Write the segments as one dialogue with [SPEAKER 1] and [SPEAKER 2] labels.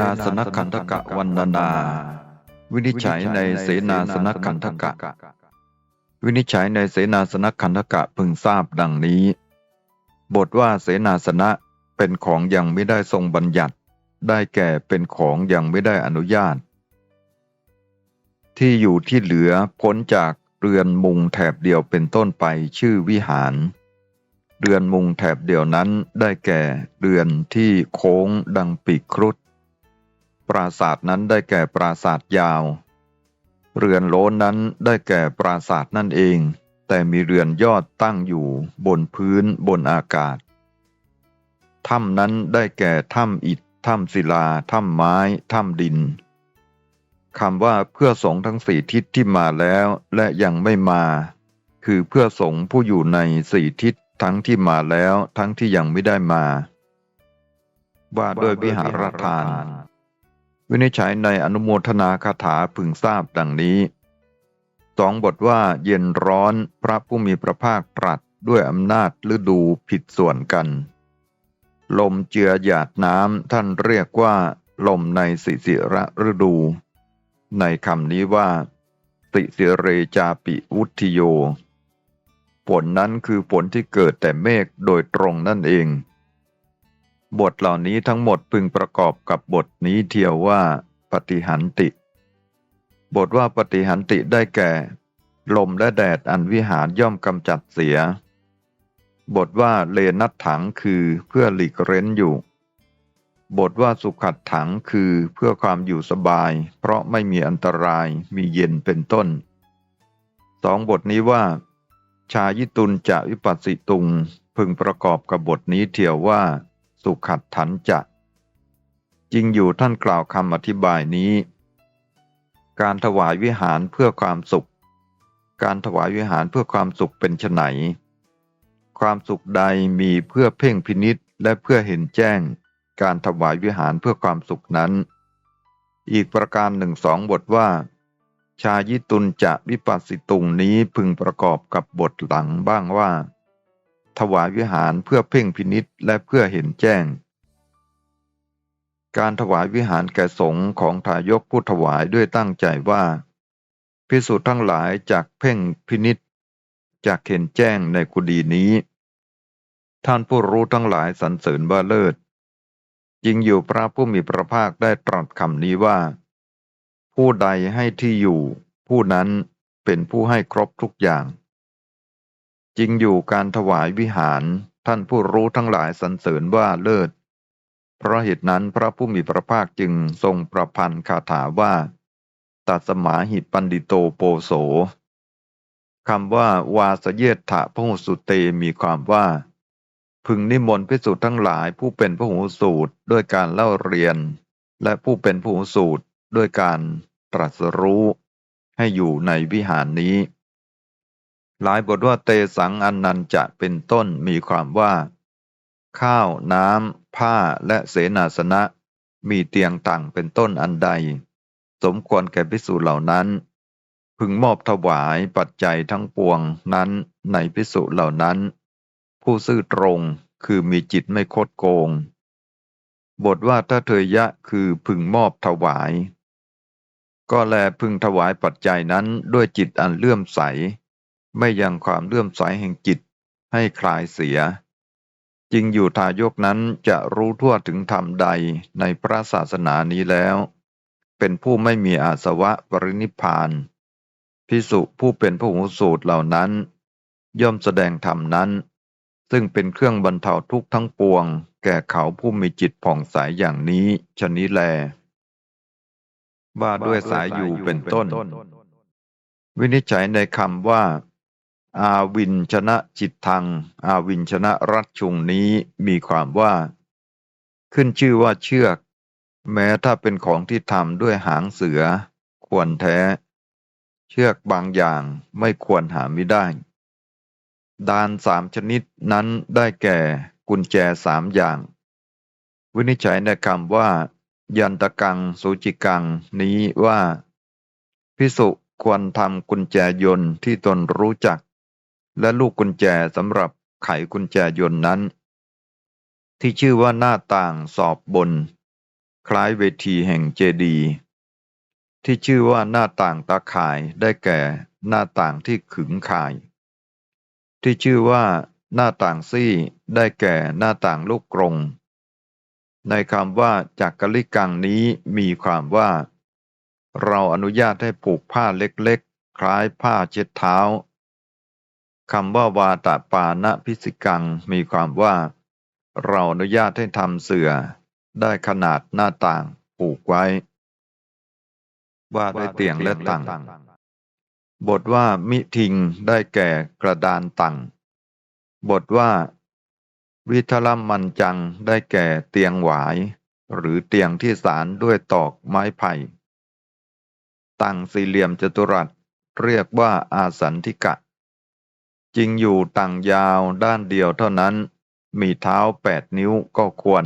[SPEAKER 1] นาสนขันธกะวันนานา วินิจฉัยในเสนาสนขันธกะ วินิจฉัยในเสนาสนขันธกะพึงทราบดังนี้ บทว่าเสนาสนะเป็นของยังไม่ได้ทรงบัญญัติ ได้แก่เป็นของยังไม่ได้อนุญาต ที่อยู่ที่เหลือพ้นจากเรือนมุงแถบเดียวเป็นต้นไปชื่อวิหารเรือนมุงแถบเดียวนั้นได้แก่เรือนที่โค้งดังปีกครุฑ ปราสาทนั้นได้แก่ปราสาทยาว เรือนโล้นนั้นได้แก่ปราสาทนั่นเอง แต่มีเรือนยอดตั้งอยู่บนพื้นบนอากาศ ถ้ำนั้นได้แก่ถ้ำอิฐถ้ำศิลาถ้ำไม้ถ้ำดินคำว่าเพื่อสงทั้งสี่ทิศที่มาแล้วและยังไม่มา คือเพื่อสงผู้อยู่ในสี่ทิศทั้งที่มาแล้วทั้งที่ยังไม่ได้มา ว่าด้วยวิหารทาน วินิจฉัยในอนุโมทนาคาถาพึงทราบดังนี้สองบทว่าเย็นร้อนพระผู้มีพระภาคตรัสด้วยอำนาจฤดูผิดส่วนกัน ลมเจือหยาดน้ำท่านเรียกว่า ลมในสิสิระฤดู ในคำนี้ว่า ติสิเรจาปิวุทิโยฝนนั้นคือฝนที่เกิดแต่เมฆโดยตรงนั่นเอง บทเหล่านี้ทั้งหมดพึงประกอบกับบทนี้เทียวว่าปฏิหันติ บทว่าปฏิหันติได้แก่ ลมและแดดอันวิหารย่อมกำจัดเสีย บทว่าเลนัตถังคือเพื่อหลีกเร้นอยู่ บทว่าสุขัดถังคือเพื่อความอยู่สบาย เพราะไม่มีอันตรายมีเย็นเป็นต้นสองบทนี้ว่า ชายิตุลจะวิปัสสิตุงพึงประกอบกับบทนี้เทียวว่า สุขัดถันจะ จริงอยู่ท่านกล่าวคำอธิบายนี้ การถวายวิหารเพื่อความสุข การถวายวิหารเพื่อความสุขเป็นไฉนความสุขใดมีเพื่อเพ่งพินิษและเพื่อเห็นแจ้ง การถวายวิหารเพื่อความสุขนั้น อีกประการหนึ่งสองบทว่า ชายิตุลจะวิปัสสิตุงนี้พึงประกอบกับบทหลังบ้างว่า ถวายวิหารเพื่อเพ่งพินิษและเพื่อเห็นแจ้ง การถวายวิหารแก่สงฆ์ของทายกผู้ถวายด้วยตั้งใจว่าพิสุทั้งหลายจากเพ่งพินิษจากเห็นแจ้งในกุดีนี้ ท่านผู้รู้ทั้งหลายสรรเสริญว่าเลิศจริงอยู่พระผู้มีพระภาคได้ตรัสคำนี้ว่า ผู้ใดให้ที่อยู่ ผู้นั้นเป็นผู้ให้ครบทุกอย่าง จริงอยู่การถวายวิหารท่านผู้รู้ทั้งหลายสรรเสริญว่าเลิศ เพราะเหตุนั้นพระผู้มีพระภาคจึงทรงประพันธ์คาถาว่า ตัสมาหิปันดิโตโปโสคำว่าวาสเยถะพหุสุเตมีความว่า พึงนิมนต์พิสุทั้งหลายผู้เป็นพหูสูตรด้วยการเล่าเรียน และผู้เป็นพหูสูตรด้วยการตรัสรู้ ให้อยู่ในวิหารนี้ หลายบทว่าเตสังอันนันจะเป็นต้นมีความว่า ข้าวน้ำ ผ้าและเสนาสนะ มีเตียงต่างเป็นต้นอันใด สมควรแก่พิสูจน์เหล่านั้น พึงมอบถวายปัจจัยทั้งปวงนั้นในพิสุเหล่านั้น ผู้ซื่อตรงคือมีจิตไม่คดโกง บทว่าถ้าเธยยะคือพึงมอบถวาย ก็แลพึงถวายปัจจัยนั้นด้วยจิตอันเลื่อมใส ไม่ยังความเลื่อมใสแห่งจิตให้คลายเสีย จริงอยู่ทายกนั้นจะรู้ทั่วถึงธรรมใดในพระศาสนานี้แล้ว เป็นผู้ไม่มีอาสวะปรินิพานพิสุผู้เป็นผู้หูสูตรเหล่านั้น ย่อมแสดงธรรมนั้น ซึ่งเป็นเครื่องบรรเทาทุกข์ทั้งปวง แก่เขาผู้มีจิตผ่องใสอย่างนี้ชนี้แลว่าด้วยสายอยู่เป็นต้น วินิจฉัยในคำว่า อาวินชนะจิตทัง อาวินชนะรัชชุงนี้มีความว่า ขึ้นชื่อว่าเชือก แม้ถ้าเป็นของที่ทำด้วยหางเสือ ควรแท้ เชือกบางอย่างไม่ควรหาไม่ได้ ดานสามชนิดนั้นได้แก่กุญแจสามอย่าง วินิจฉัยในคำว่า ยันตกังสุจิกังนี้ว่า พิสุควรทำกุญแจยนต์ที่ตนรู้จัก และลูกกุญแจสำหรับไขกุญแจยนต์นั้น ที่ชื่อว่าหน้าต่างสอบบน คล้ายเวทีแห่งเจดีย์ที่ชื่อว่าหน้าต่างตาข่ายได้แก่หน้าต่างที่ขึงข่าย ที่ชื่อว่าหน้าต่างซี่ได้แก่หน้าต่างลูกกรง ในคำว่าจักกลิกังนี้มีความว่า เราอนุญาตให้ผูกผ้าเล็กๆ คล้ายผ้าเช็ดเท้า คำว่าวาตปานะพิสิกังมีความว่า เราอนุญาตให้ทำเสื่อ ได้ขนาดหน้าต่างผูกไว้ว่าด้วยเตียงและตังบทว่ามิทิงได้แก่กระดานตังบทว่า วิทลัมมันจังได้แก่เตียงหวาย หรือเตียงที่สารด้วยตอกไม้ไผ่ตังสี่เหลี่ยมจัตุรัส เรียกว่าอาสันทิกะ จริงอยู่ตังยาวด้านเดียวเท่านั้น มีเท้าแปดนิ้วก็ควร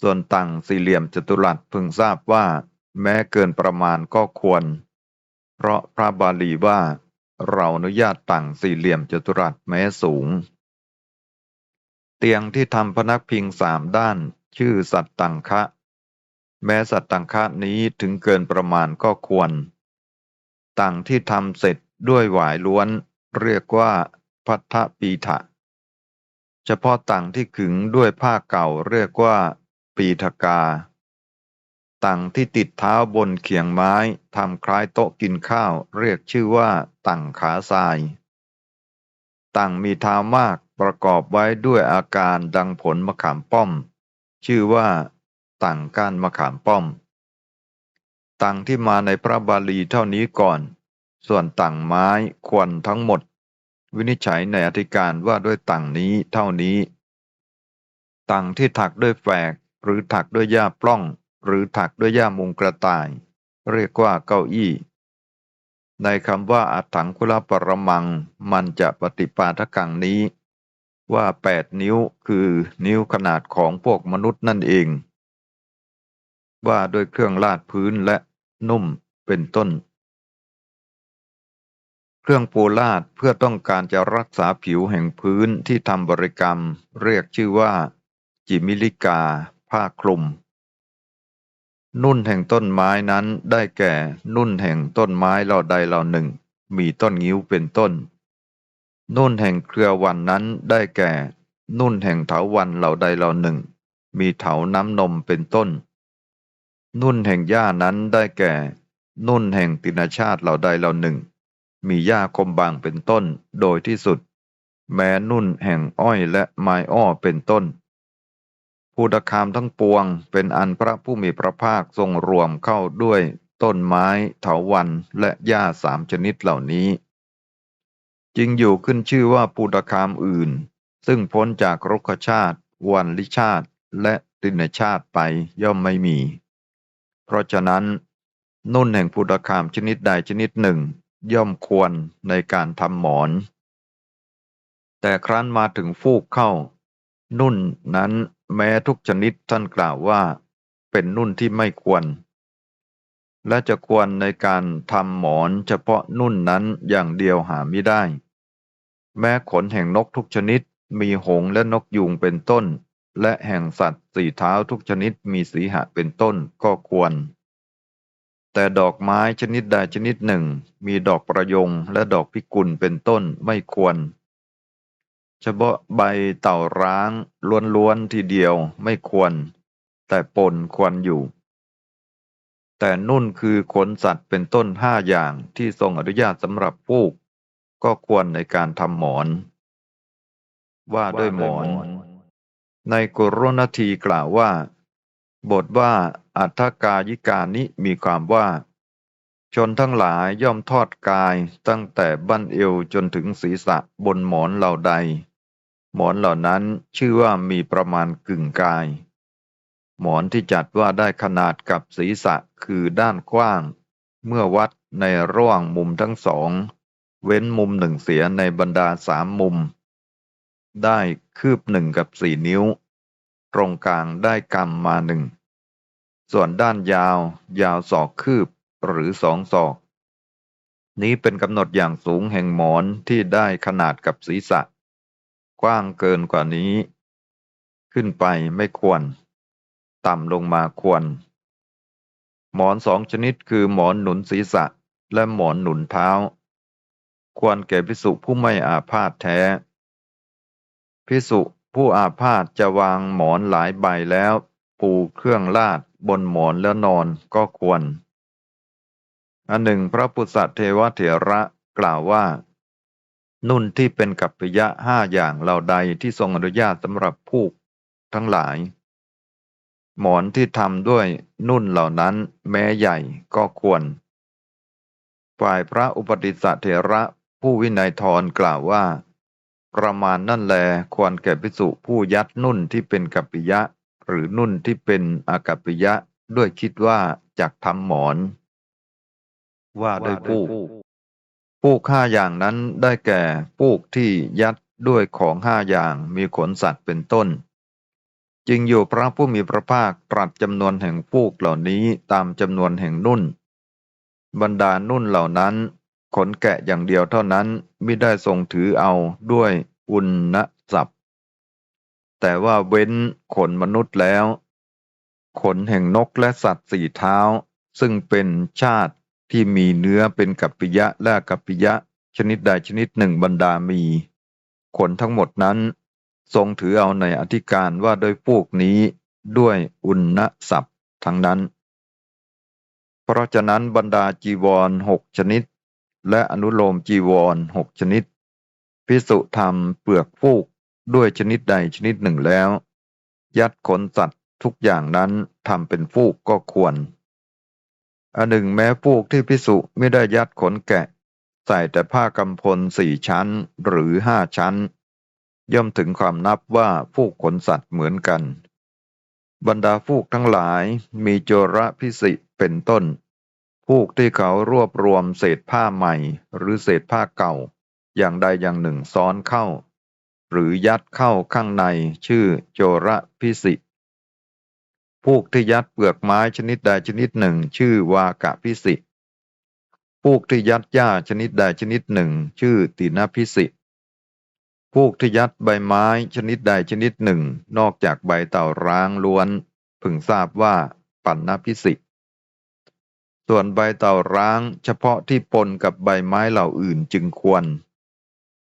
[SPEAKER 1] ส่วนตังสี่เหลี่ยมจัตุรัสพึงทราบว่า แม้เกินประมาณก็ควร เพราะพระบาลีว่า เราอนุญาตตังสี่เหลี่ยมจัตุรัสแม้สูง เตียงที่ทำพนักพิงสามด้านชื่อสัตตังคะ แม้สัตตังคะนี้ถึงเกินประมาณก็ควรตังที่ทำเสร็จด้วยหวายล้วน เรียกว่าพัทธปีถะ เฉพาะตังที่ขึงด้วยผ้าเก่าเรียกว่าปีทกาตังที่ติดเท้าบนเขียงไม้ทำคล้ายโต๊ะกินข้าวเรียกชื่อว่าตังขาทรายตังมีเท้ามากประกอบไว้ด้วยอาการดังผลมะขามป้อม ชื่อว่าตังก้านมะขามป้อมตังที่มาในพระบาลีเท่านี้ก่อน ส่วนตังไม้ควรทั้งหมด วินิจฉัยในอธิการว่าด้วยตังนี้เท่านี้ตังที่ถักด้วยแฝก หรือถักด้วยหญ้าปล้อง หรือถักด้วยหญ้ามุงกระต่าย เรียกว่าเก้าอี้ ในคำว่าอัถังคุลปรมัง มันจะปฏิปาทกังนี้ ว่าแปดนิ้วคือนิ้วขนาดของพวกมนุษย์นั่นเอง ว่าด้วยเครื่องลาดพื้นและนุ่มเป็นต้น เครื่องปูลาดเพื่อต้องการจะรักษาผิวแห่งพื้นที่ทำบริกรรม เรียกชื่อว่า จิมิลิกา ผ้าคลุม นุ่นแห่งต้นไม้นั้นได้แก่ นุ่นแห่งต้นไม้เหล่าใดเหล่าหนึ่ง มีต้นงิ้วเป็นต้น นุ่นแห่งเครือวันนั้นได้แก่ นุ่นแห่งเถาวันเหล่าใดเหล่าหนึ่ง มีเถาน้ำนมเป็นต้น นุ่นแห่งหญ้านั้นได้แก่ นุ่นแห่งตินาชาติเหล่าใดเหล่าหนึ่ง มีหญ้าคมบางเป็นต้นโดยที่สุด แม้นุ่นแห่งอ้อยและไม้อ้อเป็นต้นภูตคามทั้งปวงเป็นอันพระผู้มีพระภาคทรงรวมเข้าด้วยต้นไม้เถาวันและหญ้าสามชนิดเหล่านี้ จึงอยู่ขึ้นชื่อว่าภูตคามอื่น ซึ่งพ้นจากรกชาติ วันลิชาติและตินชาติไปย่อมไม่มี เพราะฉะนั้น นุ่นแห่งภูตคามชนิดใดชนิดหนึ่ง ย่อมควรในการทำหมอน แต่ครั้นมาถึงฟูกเข้า นุ่นนั้นแม้ทุกชนิดท่านกล่าวว่า เป็นนุ่นที่ไม่ควร และจะควรในการทำหมอนเฉพาะนุ่นนั้นอย่างเดียวหาไม่ได้ แม้ขนแห่งนกทุกชนิดมีหงและนกยูงเป็นต้น และแห่งสัตว์สี่เท้าทุกชนิดมีสีหะเป็นต้นก็ควร แต่ดอกไม้ชนิดใดชนิดหนึ่ง มีดอกประยงและดอกพิกุลเป็นต้นไม่ควร เฉพาะใบเต่าร้างล้วนๆทีเดียวไม่ควร แต่ปนควรอยู่ แต่นุ่นคือขนสัตว์เป็นต้นห้าอย่างที่ทรงอนุญาตสำหรับฟูก ก็ควรในการทำหมอน ว่าด้วยหมอน ในกุรณทีกล่าวว่า บทว่า อัฏฐกายิกานิมีความว่า ชนทั้งหลายย่อมทอดกายตั้งแต่บั้นเอวจนถึงศีรษะบนหมอนเหล่าใด หมอนเหล่านั้นชื่อว่ามีประมาณกึ่งกาย หมอนที่จัดว่าได้ขนาดกับศีรษะคือด้านกว้าง เมื่อวัดในระหว่างมุมทั้งสอง เว้นมุมหนึ่งเสียในบรรดาสามมุม ได้คืบหนึ่งกับสี่นิ้ว ตรงกลางได้กำมาหนึ่ง ส่วนด้านยาว ยาวศอกคืบหรือสองศอก นี้เป็นกำหนดอย่างสูงแห่งหมอนที่ได้ขนาดกับศีรษะ กว้างเกินกว่านี้ ขึ้นไปไม่ควร ต่ำลงมาควร หมอนสองชนิดคือหมอนหนุนศีรษะและหมอนหนุนเท้า ควรแก่พิสุผู้ไม่อาพาธแท้ พิสุผู้อาพาธจะวางหมอนหลายใบแล้วปูเครื่องลาด บนหมอนแล้วนอนก็ควร อันหนึ่งพระพุทธเทวเถระกล่าวว่า นุ่นที่เป็นกัปปิยะห้าอย่างเหล่าใดที่ทรงอนุญาตสำหรับผู้ทั้งหลาย หมอนที่ทำด้วยนุ่นเหล่านั้นแม้ใหญ่ก็ควร ฝ่ายพระอุปติสสะเถระผู้วินัยทรกล่าวว่า ประมาณนั่นแลควรแก่ภิกษุผู้ยัดนุ่นที่เป็นกัปปิยะ หรือนุ่นที่เป็นอากัปปิยะด้วยคิดว่าจักทำหมอน ว่าด้วยปูกปูกห้าอย่างนั้นได้แก่ปูกที่ยัดด้วยของห้าอย่างมีขนสัตว์เป็นต้นจริงอยู่พระผู้มีพระภาคตรัสจำนวนแห่งปูกเหล่านี้ตามจำนวนแห่งนุ่น บรรดานุ่นเหล่านั้น ขนแกะอย่างเดียวเท่านั้นไม่ได้ทรงถือเอาด้วยอุณนศัพท์ แต่ว่าเว้นขนมนุษย์แล้ว ขนแห่งนกและสัตว์สี่เท้า ซึ่งเป็นชาติที่มีเนื้อเป็นกัปปิยะและกัปปิยะ ชนิดใดชนิดหนึ่งบรรดามี ขนทั้งหมดนั้น ทรงถือเอาในอธิการว่าโดยพวกนี้ด้วยอุณนศัพท์ทั้งนั้น เพราะฉะนั้นบรรดาจีวรหกชนิด และอนุโลมจีวรหกชนิด พิสุทำเปลือกฟูก ด้วยชนิดใดชนิดหนึ่งแล้ว ยัดขนสัตว์ทุกอย่างนั้นทำเป็นฟูกก็ควร อันหนึ่งแม้ฟูกที่พิสุไม่ได้ยัดขนแกะ ใส่แต่ผ้ากำพลสี่ชั้นหรือห้าชั้น ย่อมถึงความนับว่าฟูกขนสัตว์เหมือนกัน บรรดาฟูกทั้งหลายมีโจระพิสิเป็นต้นฟูกที่เขารวบรวมเศษผ้าใหม่ หรือเศษผ้าเก่า อย่างใดอย่างหนึ่งซ้อนเข้า หรือยัดเข้าข้างในชื่อโจระพิสิฟูกที่ยัดเปลือกไม้ชนิดใดชนิดหนึ่ง ชื่อวากะพิสิฟูกที่ยัดหญ้าชนิดใดชนิดหนึ่ง ชื่อตินพิสิฟูกที่ยัดใบไม้ชนิดใดชนิดหนึ่ง นอกจากใบเต่าร้างล้วน พึงทราบว่าปันนพิสิส่วนใบเต่าร้างเฉพาะที่ปนกับใบไม้เหล่าอื่นจึงควร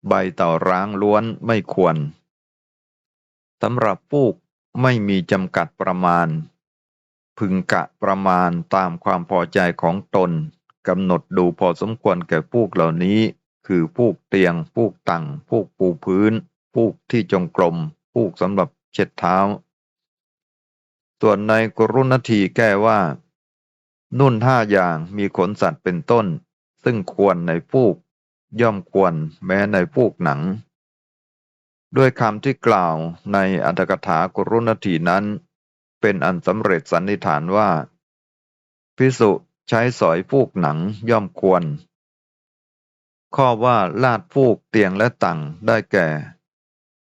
[SPEAKER 1] ใบเต่าร้างล้วนไม่ควร สำหรับฟูกไม่มีจำกัดประมาณ พึงกะประมาณตามความพอใจของตนกำหนดดูพอสมควรแก่ฟูกเหล่านี้ คือฟูกเตียงฟูกตังฟูกปูพื้นฟูกที่จงกรมฟูกสำหรับเช็ดเท้า ส่วนในกรุณทีแก้ว่า นุ่นห้าอย่างมีขนสัตว์เป็นต้น ซึ่งควรในฟูก ย่อมควรแม้ในฟูกหนัง ด้วยคำที่กล่าวในอัตถกถากรุณทีนั้น เป็นอันสำเร็จสันนิษฐานว่า พิสุใช้สอยฟูกหนังย่อมควร ข้อว่าลาดฟูกเตียงและตังได้แก่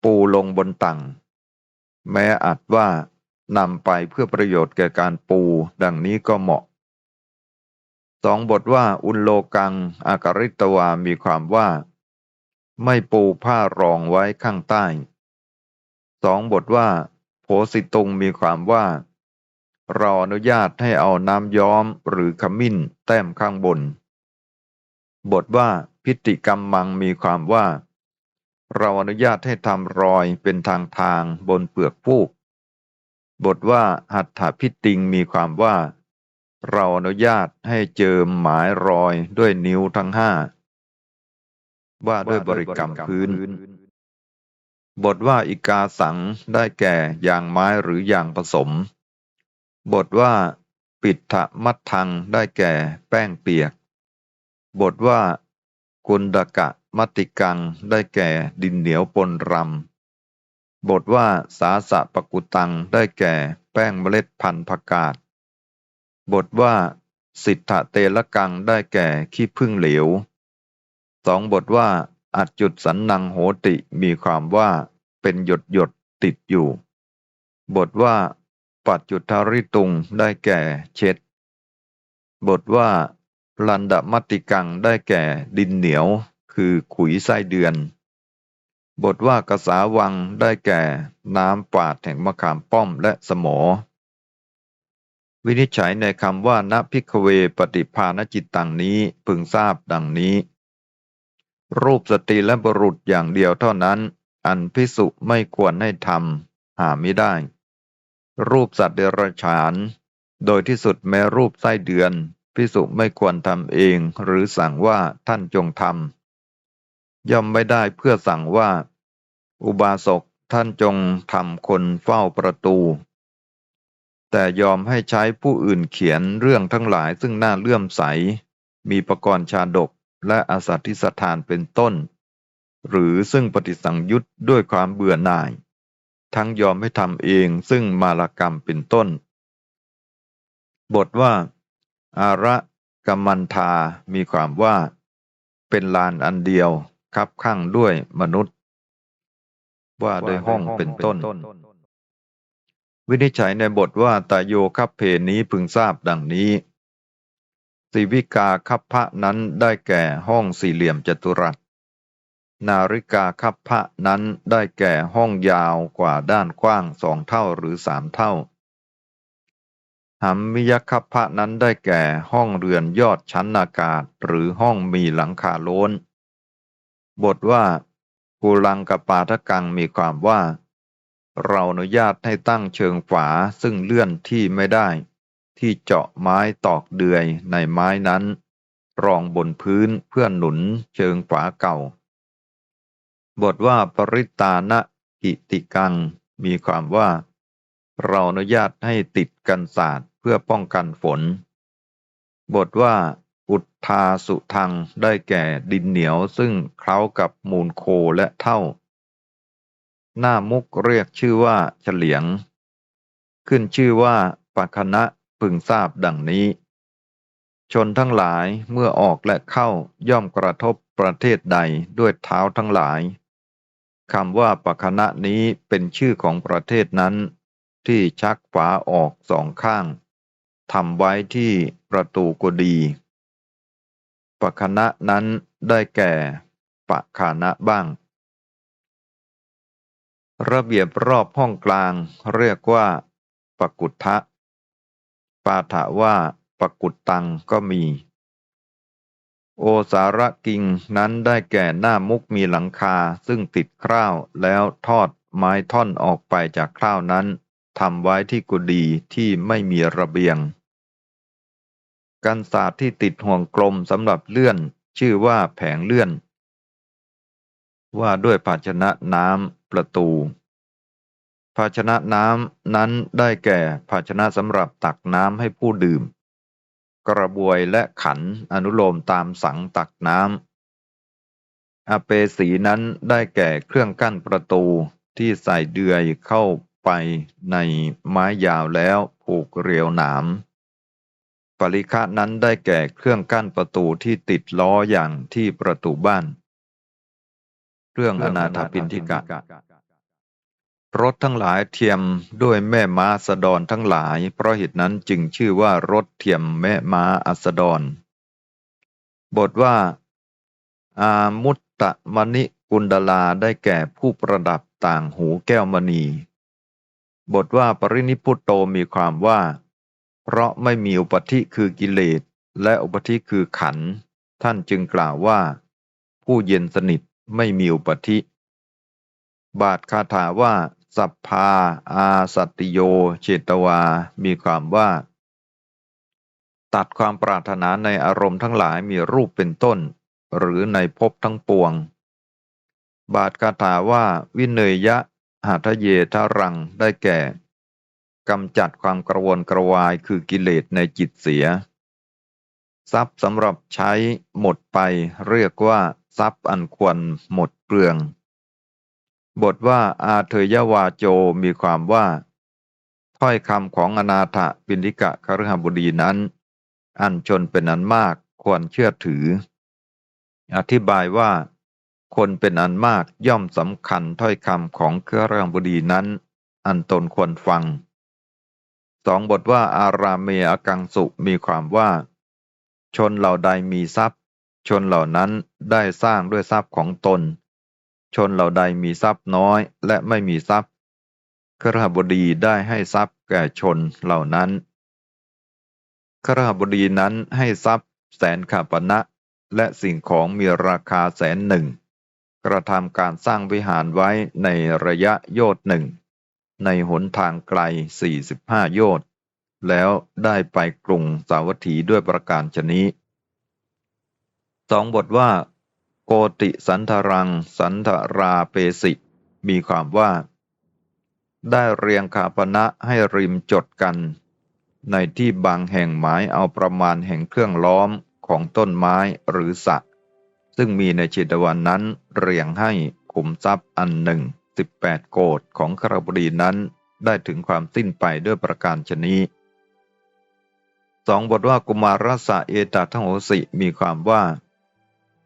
[SPEAKER 1] ปูลงบนตังแม้อาจว่านำไปเพื่อประโยชน์แก่การปูดังนี้ก็เหมาะ สองบทว่าอุลโลกังอาการิตวามีความว่า ไม่ปูผ้ารองไว้ข้างใต้สองบทว่า โผสิตุงมีความว่า เราอนุญาตให้เอาน้ำย้อมหรือขมิ้นแต้มข้างบน บทว่าพิติกรรมมังมีความว่า เราอนุญาตให้ทำรอยเป็นทางทางบนเปลือกฟูก บทว่าหัตถพิติงมีความว่า เราอนุญาตให้เจิมหมายรอยด้วยนิ้วทั้งห้า ว่าด้วยบริกรรมพื้น บทว่าอิกาสังได้แก่ยางไม้หรือยางผสม บทว่าปิดถมัดทังได้แก่แป้งเปียก บทว่ากุนดกะมัติกังได้แก่ดินเหนียวปนรำ บทว่าสาสะปะกุตังได้แก่แป้งเมล็ดพันธุ์ผักกาด บทว่า สิทธะเตละกังได้แก่ขี้พึ่งเหลวสองบทว่า อัจจุดสันนังโหติมีความว่า เป็นหยดหยดติดอยู่ บทว่า ปัจจุทาริตุงได้แก่เช็ด บทว่า ลันดมัติกังได้แก่ดินเหนียว คือขุยไส้เดือน บทว่ากษาวังได้แก่น้ำปาดแห่งมะขามป้อมและสมอ วินิจฉัยในคำว่าณพิกเวปฏิภาณจิตตังนี้พึงทราบดังนี้ รูปสตรีและบุรุษอย่างเดียวเท่านั้น อันพิสุไม่ควรให้ทำหาไม่ได้ รูปสัตว์เดรัจฉาน โดยที่สุดแม้รูปไส้เดือน พิสุไม่ควรทำเองหรือสั่งว่าท่านจงทำย่อมไม่ได้เพื่อสั่งว่า อุบาสกท่านจงทำคนเฝ้าประตู แต่ยอมให้ใช้ผู้อื่นเขียนเรื่องทั้งหลายซึ่งน่าเลื่อมใส มีประกรณ์ชาดกและอาสัติสถานเป็นต้น หรือซึ่งปฏิสังยุตด้วยความเบื่อหน่าย ทั้งยอมให้ทำเองซึ่งมาลกรรมเป็นต้น บทว่า อาระกัมมันทามีความว่า เป็นลานอันเดียวคับข้างด้วยมนุษย์ ว่าโดยห้องเป็นต้น วินิจฉัยในบทว่าตาโยคับเพนี้พึงทราบดังนี้สิวิกาคัพพะนั้นได้แก่ห้องสี่เหลี่ยมจัตุรัส นาฬิกาคัพพะนั้นได้แก่ห้องยาวกว่าด้านกว้างสองเท่าหรือสามเท่าหัมมิยคัพพะนั้นได้แก่ห้องเรือนยอดชั้นอากาศหรือห้องมีหลังคาโลนบทว่ากูลังกปาทกังมีความว่า เราอนุญาตให้ตั้งเชิงฝาซึ่งเลื่อนที่ไม่ได้ ที่เจาะไม้ตอกเดือยในไม้นั้น รองบนพื้นเพื่อหนุนเชิงฝาเก่า บทว่าปริตานะกิติกัง มีความว่า เราอนุญาตให้ติดกันศาสตร์เพื่อป้องกันฝน บทว่า อุทธาสุทังได้แก่ดินเหนียวซึ่งเคล้ากับมูลโคและเท่า หน้ามุกเรียกชื่อว่าเฉลียง ขึ้นชื่อว่าปัคณะพึงทราบดังนี้ ชนทั้งหลายเมื่อออกและเข้าย่อมกระทบประเทศใดด้วยเท้าทั้งหลายคำว่าปคณะนี้เป็นชื่อของประเทศนั้น ที่ชักฝาออกสองข้างทำไว้ที่ประตูกุดีปคณะนั้นได้แก่ปะขานะบ้าง ระเบียบรอบห้องกลางเรียกว่าปกุทะ ปาถะว่าปกุตตังก็มี โอสาระกิงนั้นได้แก่หน้ามุกมีหลังคาซึ่งติดคร่าวแล้วทอดไม้ท่อนออกไปจากคร่าวนั้นทำไว้ที่กุดีที่ไม่มีระเบียง กันศาสตร์ที่ติดห่วงกลมสำหรับเลื่อน ชื่อว่าแผงเลื่อน ว่าด้วยภาชนะน้ำประตู ภาชนะน้ำนั้นได้แก่ภาชนะสำหรับตักน้ำให้ผู้ดื่ม กระบวยและขันอนุโลมตามสังตักน้ำอเปสีนั้นได้แก่เครื่องกั้นประตูที่ใส่เดือยเข้าไปในไม้ยาวแล้วผูกเรียวหนามปริฆะนั้นได้แก่เครื่องกั้นประตูที่ติดล้ออย่างที่ประตูบ้าน เรื่องอนาถปินทิกะ รถทั้งหลายเทียมด้วยแม่ม้าสดอนทั้งหลาย เพราะเหตุนั้นจึงชื่อว่ารถเทียมแม่ม้าอัสดร บทว่า อามุตตะมณิกุณดลาได้แก่ผู้ประดับต่างหูแก้วมณี บทว่าปรินิพุตโตมีความว่า เพราะไม่มีอุปธิคือกิเลสและอุปธิคือขัน ท่านจึงกล่าวว่า ผู้เย็นสนิท ไม่มีอุปธิ บาทคาถาว่า สัพพาอาสัตติโยเจตวา มีความว่า ตัดความปรารถนาในอารมณ์ทั้งหลายมีรูปเป็นต้น หรือในภพทั้งปวง บาทคาถาว่า วิเนยยะหาทะเยทารังได้แก่กำจัดความกระวนกระวายคือกิเลสในจิตเสีย ทรัพย์สำหรับใช้หมดไปเรียกว่า ทรัพย์อันควรหมดเปลือง บทว่าอาเทยวาโจมีความว่า ถ้อยคำของอนาถปินิกะครหบดีนั้น อันชนเป็นอันมากควรเชื่อถือ อธิบายว่า คนเป็นอันมากย่อมสำคัญถ้อยคำของเครือหบดีนั้น อันตนควรฟังสองบทว่าอาราเมอกังสุมีความว่า ชนเหล่าใดมีทรัพย์ ชนเหล่านั้นได้สร้างด้วยทรัพย์ของตน ชนเหล่าใดมีทรัพย์น้อยและไม่มีทรัพย์ครหบดีได้ให้ทรัพย์แก่ชนเหล่านั้นขรหบดีนั้นให้ทรัพย์แสนขาปณะและสิ่งของมีราคาแสนหนึ่ง กระทำการสร้างวิหารไว้ในระยะโยชน์หนึ่ง ในหนทางไกล 45 โยชน์แล้วได้ไปกรุงสาวัตถีด้วยประการชนี้ สองบทว่า โกติสันทรัง สันทราเปสิ มีความว่า ได้เรียงขาปณะให้ริมจดกัน ในที่บางแห่งหมายเอาประมาณแห่งเครื่องล้อมของต้นไม้หรือสะ ซึ่งมีในจิตวันนั้นเรียงให้ขุมทรัพย์อันหนึ่งสิบแปดโกดของครบดีนั้นได้ถึงความสิ้นไปด้วยประการชนีสองบทว่ากุมารสะเอตทังโหสิมีความว่า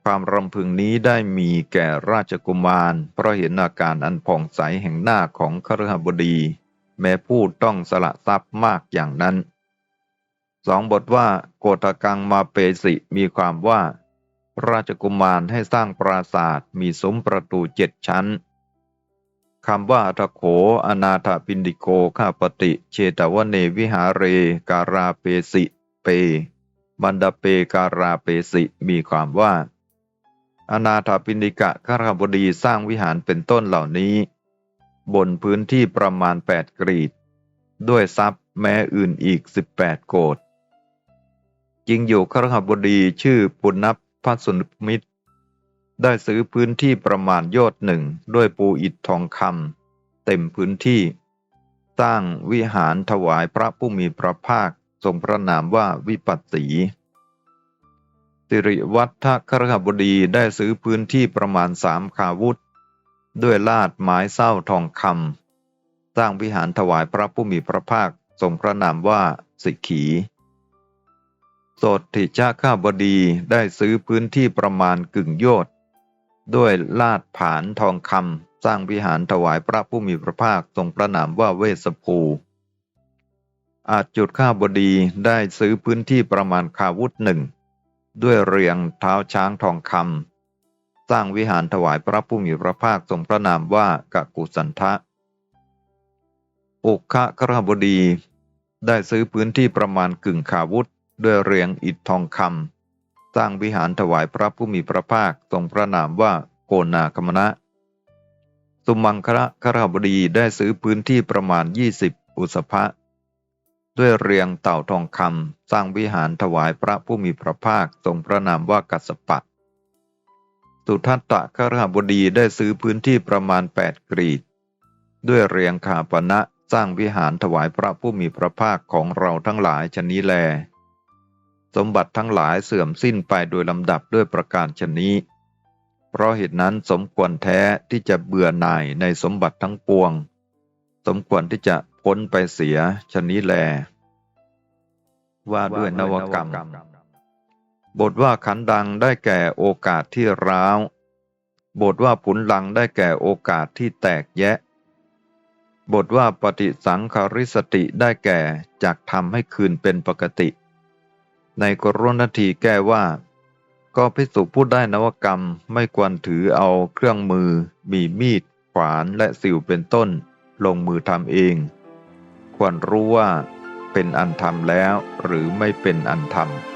[SPEAKER 1] ความรำพึงนี้ได้มีแก่ราชกุมาร เพราะเห็นอาการอันผ่องใสแห่งหน้าของครหบดี แม้ผู้ต้องสละทรัพย์มากอย่างนั้นสองบทว่า โกตกังมาเปสิมีความว่า ราชกุมารให้สร้างปราสาทมีสมประตูเจ็ดชั้นคำว่าตะโขอนาถปินดิโกข้าปฏิ เชตวเนวิหาเร การาเปสิ เปบันดาเปการาเปสิ มีความว่า อนาถปินิกะข้าราบดีสร้างวิหารเป็นต้นเหล่านี้ บนพื้นที่ประมาณ 8 กรีด ด้วยทรัพย์แม้อื่นอีก 18 โกดจริงอยู่ข้าราบดีชื่อปุณณพัสนมิตร ได้ซื้อพื้นที่ประมาณยชน์หนึ่งด้วยปูอิฐทองคำเต็มพื้นที่ สร้างวิหารถวายพระผู้มีพระภาคทรงพระนามว่าวิปัสสี สิริวัฒครหบดีได้ซื้อพื้นที่ประมาณสามคาวุธ ด้วยลาดไม้เศร้าทองคำสร้างวิหารถวายพระผู้มีพระภาคทรงพระนามว่าสิกขี โสติชาข้าบดีได้ซื้อพื้นที่ประมาณกึ่งโยชน์ด้วยลาดผานทองคำสร้างวิหารถวายพระผู้มีพระภาคทรงพระนามว่าเวสภู อาจจุดข้าบดีได้ซื้อพื้นที่ประมาณคาวุธหนึ่ง ด้วยเรียงเท้าช้างทองคำสร้างวิหารถวายพระผู้มีพระภาคทรงพระนามว่ากกุสันทะอุคะครบดี ได้ซื้อพื้นที่ประมาณกึ่งขาวุธ ด้วยเรียงอิฐทองคำสร้างวิหารถวายพระผู้มีพระภาคทรงพระนามว่าโกนาคมณะสุมังคระครบดีได้ซื้อพื้นที่ประมาณ 20 อุสภะ ด้วยเรียงเต่าทองคำสร้างวิหารถวายพระผู้มีพระภาคทรงพระนามว่ากัสปะ สุทัตตะครบดีได้ซื้อพื้นที่ประมาณ 8 กรีด ด้วยเรียงขาปณะสร้างวิหารถวายพระผู้มีพระภาคของเราทั้งหลายชนี้แล สมบัติทั้งหลายเสื่อมสิ้นไปโดยลำดับด้วยประการชนนี้ เพราะเหตุนั้นสมควรแท้ที่จะเบื่อหน่ายในสมบัติทั้งปวง สมควรที่จะ พ้นไปเสียชนนี้แล ว่าด้วยนวกรรม บทว่าขันดังได้แก่โอกาสที่ร้าว บทว่าผุนลังได้แก่โอกาสที่แตกแยะ บทว่าปฏิสังขาริสติได้แก่จากทำให้คืนเป็นปกติ ในกรณทีแก้ว่า ก็พิสุผู้ได้นวกรรมไม่ควรถือเอาเครื่องมือ มีมีด ขวานและสิวเป็นต้นลงมือทำเอง ควรรู้ว่าเป็นอันทำแล้วหรือไม่เป็นอันทำ